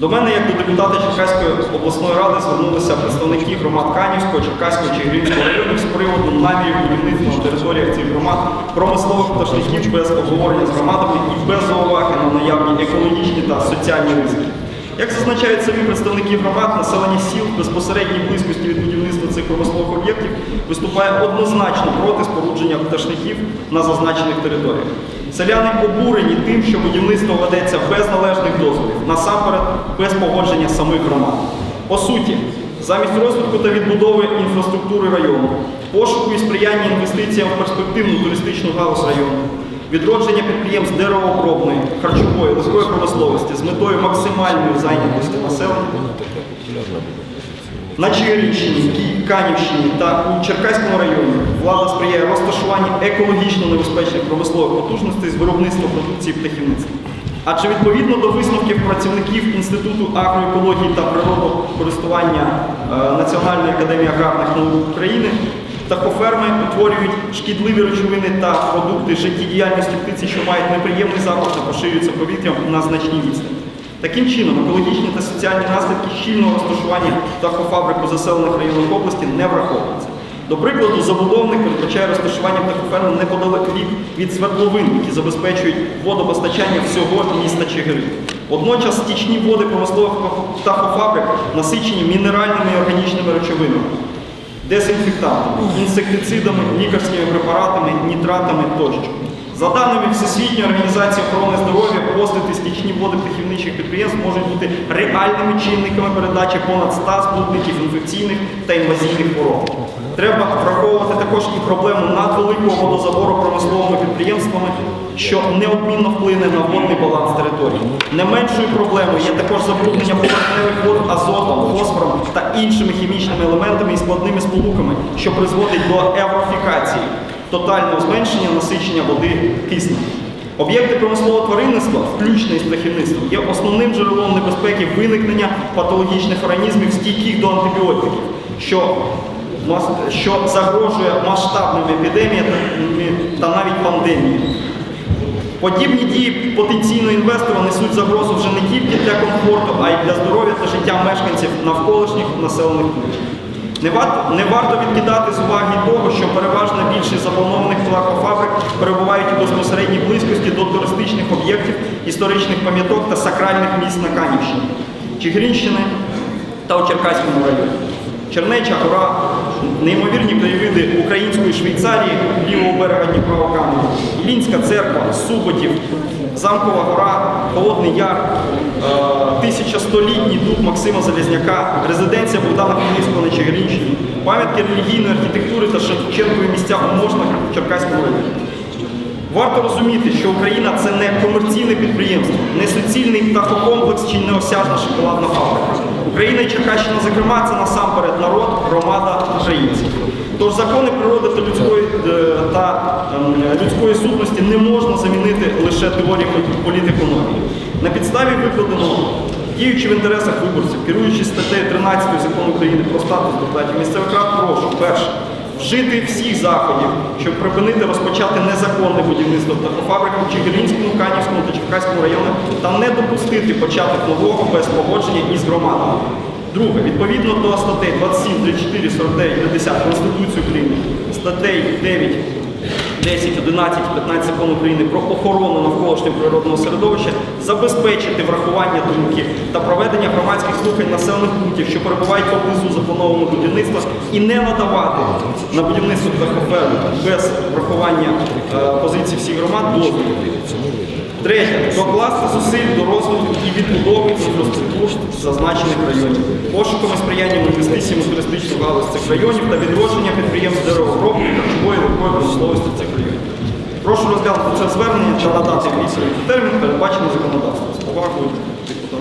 До мене, як до депутата Черкаської обласної ради, звернулися представники громад Канівського, Черкаського чи Грінського районів з приводу намірів будівництва на територіях цих громад промислових пташників без обговорення з громадами і без зауваги на наявні екологічні та соціальні ризики. Як зазначають самі представники громад, населення сіл в безпосередній близькості від будівництва цих промислових об'єктів виступає однозначно проти спорудження пташників на зазначених територіях. Селяни обурені тим, що будівництво ведеться без належних дозволів, насамперед без погодження самих громад. По суті, замість розвитку та відбудови інфраструктури району, пошуку і сприяння інвестиціям в перспективну туристичну галузь району, відродження підприємств деревообробної, харчової, легкої промисловості з метою максимальної зайнятості населення на Чигиринщині, Канівщині та у Черкаському районі влада сприяє розташуванню екологічно небезпечних промислових потужностей з виробництва продукції птахівництва. Адже відповідно до висновків працівників Інституту агроекології та природокористування е, Національної академії аграрних наук України, птахоферми утворюють шкідливі речовини та продукти життєдіяльності птиці, що мають неприємний запах та поширюються повітрям на значній відстані. Таким чином, екологічні та соціальні наслідки щільного розташування птахофабрик заселених районах області не враховуються. До прикладу, забудовник передбачає розташування птахоферм неподалек від, від свердловин, які забезпечують водопостачання всього міста Чигирин. Водночас стічні води промислових птахофабрик насичені мінеральними і органічними речовинами, дезінфектантами, інсектицидами, лікарськими препаратами, нітратами тощо. За даними Всесвітньої організації охорони стічні води птахівничих підприємств можуть бути реальними чинниками передачі понад 100 збудників інфекційних та інвазійних хвороб. Треба враховувати також і проблему надвеликого водозабору промисловими підприємствами, що неодмінно вплине на водний баланс території. Не меншою проблемою є також забруднення поверхневих вод азотом, фосфором та іншими хімічними елементами і складними сполуками, що призводить до еврофікації тотального зменшення насичення води киснем. Об'єкти промислового тваринництва, включно із птахівництвом, є основним джерелом небезпеки виникнення патологічних організмів, стійких до антибіотиків, що, що загрожує масштабними епідеміями та навіть пандеміями. Подібні дії потенційного інвестора несуть загрозу вже не тільки для комфорту, а й для здоров'я та життя мешканців навколишніх населених пунктів. Не варто, не варто відкидати з уваги того, що переважна більшість запланованих птахофабрик перебувають у безпосередній близькості до туристичних об'єктів, історичних пам'яток та сакральних місць на Канівщині, Чигиринщини та у Черкаському районі. Чернеча гора, неймовірні краєвиди української Швейцарії, лівого берега Дніпра Окану, Ілінська церква, Суботів, Замкова гора, Холодний Яр, е, тисячастолітній дуб Максима Залізняка, резиденція Богдана Хмельницького на Чигиринщині, пам'ятки релігійної архітектури та Шевченкові місця у Можнах Черкаському районі. Варто розуміти, що Україна це не комерційне підприємство, не суцільний птахокомплекс чи неосяжна шоколадна фабрика. Україна і Черкащина, зокрема, це насамперед народ, громада українців. Тож закони природи та людської, е, та ем, людської сутності не можна замінити лише теоріями політику норм. На підставі викладеного, діючи в інтересах виборців, керуючись статтею 13 закону України про статус депутатів місцевих рад, прошу перше вжити всіх заходів, щоб припинити розпочати незаконне будівництво птахофабрик у Чигиринському, Канівському та Черкаському районах та не допустити початок нового без погодження із громадами. Друге, відповідно до статей 27, 34, 49, 50 Конституції України, статей 9, 10, 11, 15 Закону України про охорону навколишнього природного середовища забезпечити врахування думки та проведення громадських слухань населених пунктів, що перебувають поблизу запланованого будівництва, і не надавати на будівництво птахоферм без врахування е, позицій всіх громад дозволу. Третє. Докласти зусиль до розвитку і відбудови інфраструктур зазначених районів, пошуком і сприянням інвестиціям у туристичну галузь цих районів та відродження підприємств деревообробки, харчової легкої промисловості цих районів. Прошу розглянути це звернення та надати відповідь термін, передбачений законодавством. З повагою, депутат.